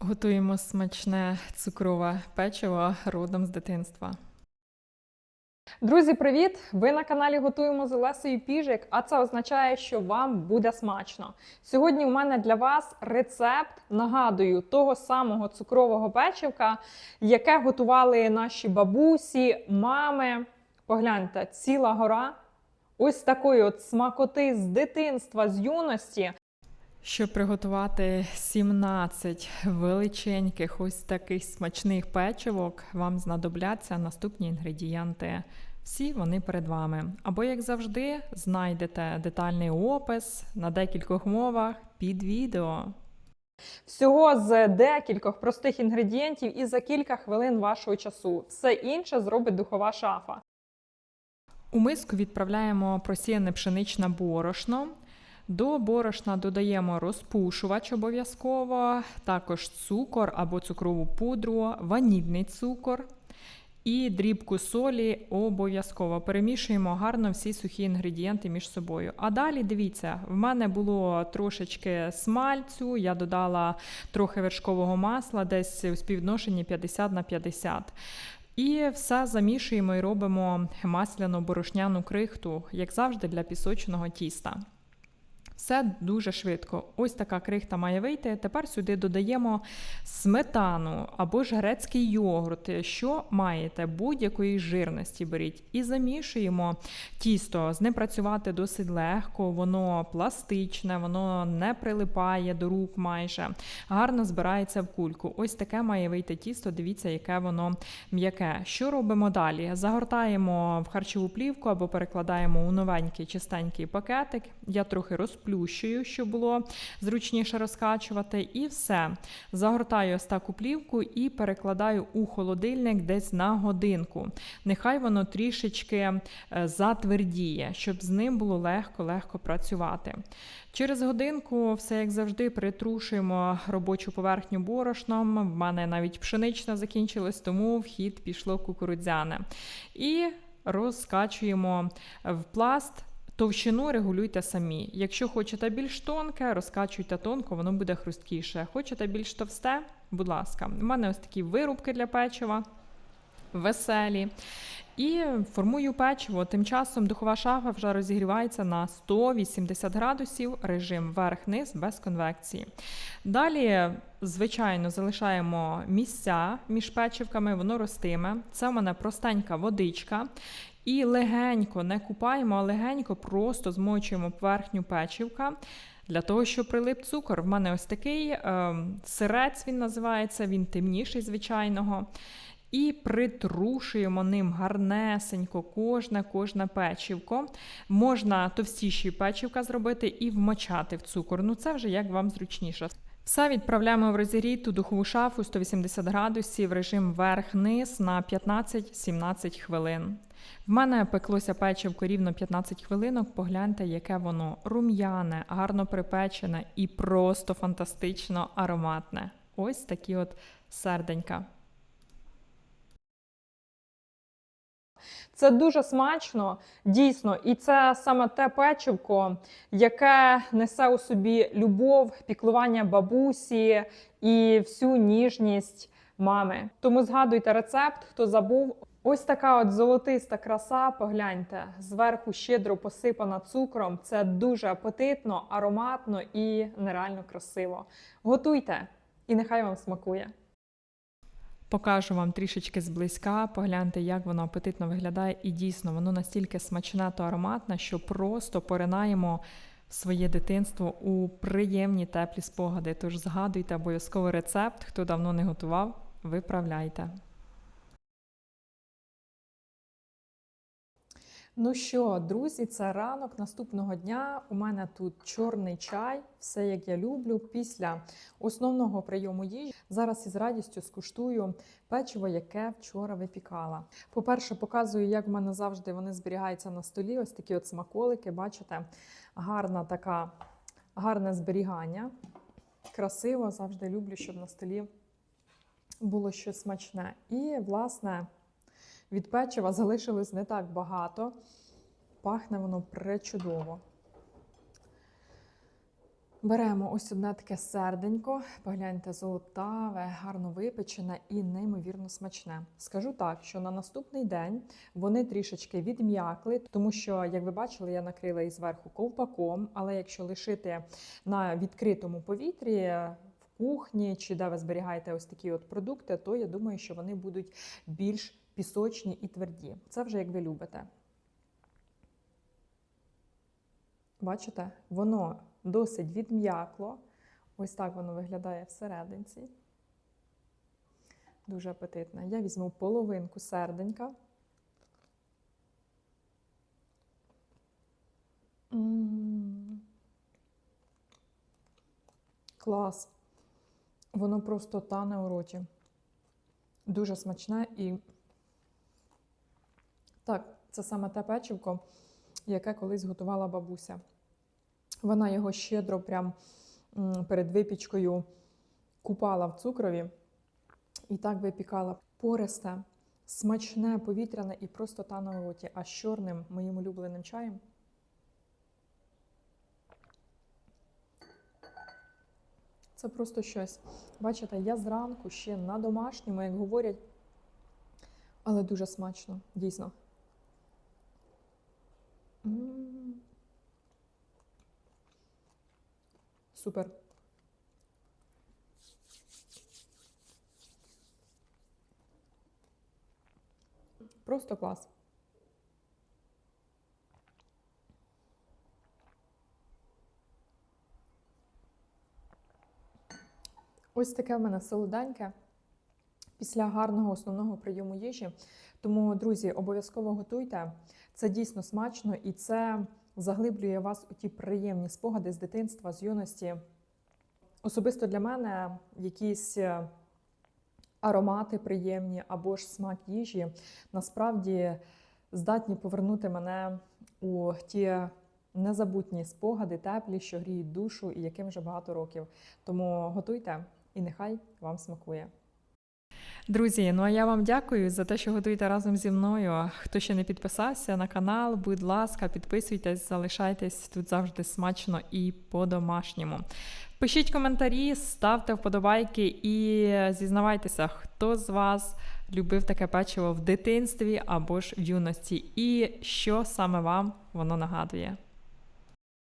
Готуємо смачне цукрове печиво родом з дитинства. Друзі, привіт! Ви на каналі Готуємо з Олесею Піжик, а це означає, що вам буде смачно. Сьогодні у мене для вас рецепт, нагадую, того самого цукрового печивка, яке готували наші бабусі, мами. Погляньте, ціла гора. Ось такої от смакоти з дитинства, з юності. Щоб приготувати 17 величеньких ось таких смачних печивок, вам знадобляться наступні інгредієнти. Всі вони перед вами. Або, як завжди, знайдете детальний опис на декількох мовах під відео. Всього з декількох простих інгредієнтів і за кілька хвилин вашого часу. Все інше зробить духова шафа. У миску відправляємо просіяне пшеничне борошно. До борошна додаємо розпушувач обов'язково, також цукор або цукрову пудру, ванільний цукор і дрібку солі обов'язково. Перемішуємо гарно всі сухі інгредієнти між собою. А далі дивіться, в мене було трошечки смальцю, я додала трохи вершкового масла, десь у співвідношенні 50 на 50. І все замішуємо і робимо масляну борошняну крихту, як завжди, для пісочного тіста. Все дуже швидко. Ось така крихта має вийти. Тепер сюди додаємо сметану або ж грецький йогурт, що маєте будь-якої жирності беріть. І замішуємо тісто. З ним працювати досить легко, воно пластичне, воно не прилипає до рук майже. Гарно збирається в кульку. Ось таке має вийти тісто. Дивіться, яке воно м'яке. Що робимо далі? Загортаємо в харчову плівку або перекладаємо у новенький чистенький пакетик. Я трохи розплющую, щоб було зручніше розкачувати. І все. Загортаю ось плівку і перекладаю у холодильник десь на годинку. Нехай воно трішечки е, затвердіє, щоб з ним було легко-легко працювати. Через годинку, все як завжди, притрушуємо робочу поверхню борошном. В мене навіть пшенична закінчилась, тому в хід пішло кукурудзяне. І розкачуємо в пласт. Товщину регулюйте самі. Якщо хочете більш тонке, розкачуйте тонко, воно буде хрусткіше. Хочете більш товсте, будь ласка. У мене ось такі вирубки для печива, веселі. І формую печиво. Тим часом духова шафа вже розігрівається на 180 градусів, режим верх-низ без конвекції. Далі, звичайно, залишаємо місця між печивками, воно ростиме. Це в мене простенька водичка. І легенько не купаємо, а легенько просто змочуємо поверхню печивка. Для того, щоб прилип цукор, в мене ось такий е, сирець він називається, він темніший звичайного. І притрушуємо ним гарнесенько кожне кожне печивко. Можна товстіші печивка зробити і вмочати в цукор. Ну це вже як вам зручніше. Все відправляємо в розігріту духову шафу 180 градусів, режим верх-низ на 15-17 хвилин. В мене пеклося печивко рівно 15 хвилинок. Погляньте, яке воно рум'яне, гарно припечене і просто фантастично ароматне. Ось такі от серденька. Це дуже смачно, дійсно, і це саме те печивко, яке несе у собі любов, піклування бабусі і всю ніжність мами. Тому згадуйте рецепт, хто забув. Ось така от золотиста краса, погляньте, зверху щедро посипана цукром. Це дуже апетитно, ароматно і нереально красиво. Готуйте, і нехай вам смакує. Покажу вам трішечки зблизька, погляньте, як воно апетитно виглядає, і дійсно воно настільки смачне та ароматне, що просто поринаємо своє дитинство у приємні теплі спогади. Тож згадуйте обов'язково рецепт, хто давно не готував, виправляйте. Ну що, друзі, це ранок наступного дня. У мене тут чорний чай, все як я люблю. Після основного прийому їжі зараз із радістю скуштую печиво, яке вчора випікала. По-перше, показую, як в мене завжди вони зберігаються на столі. Ось такі от смаколики. Бачите, гарна така, гарне зберігання. Красиво, завжди люблю, щоб на столі було щось смачне. І, власне. Від печива залишилось не так багато. Пахне воно пречудово. Беремо ось одне таке серденько, погляньте, золотаве, гарно випечене і неймовірно смачне. Скажу так, що на наступний день вони трішечки відм'якли, тому що, як ви бачили, я накрила їх зверху ковпаком, але якщо лишити на відкритому повітрі в кухні чи де ви зберігаєте ось такі от продукти, то я думаю, що вони будуть більш пісочні і тверді. Це вже як ви любите. Бачите, воно досить відм'якло. Ось так воно виглядає всерединці. Дуже апетитне. Я візьму половинку серденька. Клас. Воно просто тане у роті. Дуже смачне і так, це саме те печивко, яке колись готувала бабуся. Вона його щедро прям перед випічкою купала в цукрові і так випікала пористе, смачне, повітряне і просто тане у роті. А з чорним моїм улюбленим чаєм. Це просто щось. Бачите, я зранку ще на домашньому, як говорять, але дуже смачно, дійсно. Супер. Просто клас. Ось таке в мене солоденьке після гарного основного прийому їжі. Тому, друзі, обов'язково готуйте. Це дійсно смачно і це заглиблює вас у ті приємні спогади з дитинства, з юності. Особисто для мене якісь е, аромати приємні або ж смак їжі насправді здатні повернути мене у ті незабутні спогади, теплі, що гріють душу і яким вже багато років. Тому готуйте і нехай вам смакує. Друзі, ну а я вам дякую за те, що готуєте разом зі мною. Хто ще не підписався на канал, будь ласка, підписуйтесь, залишайтесь тут завжди смачно і по-домашньому. Пишіть коментарі, ставте вподобайки і зізнавайтеся, хто з вас любив таке печиво в дитинстві або ж в юності, і що саме вам воно нагадує.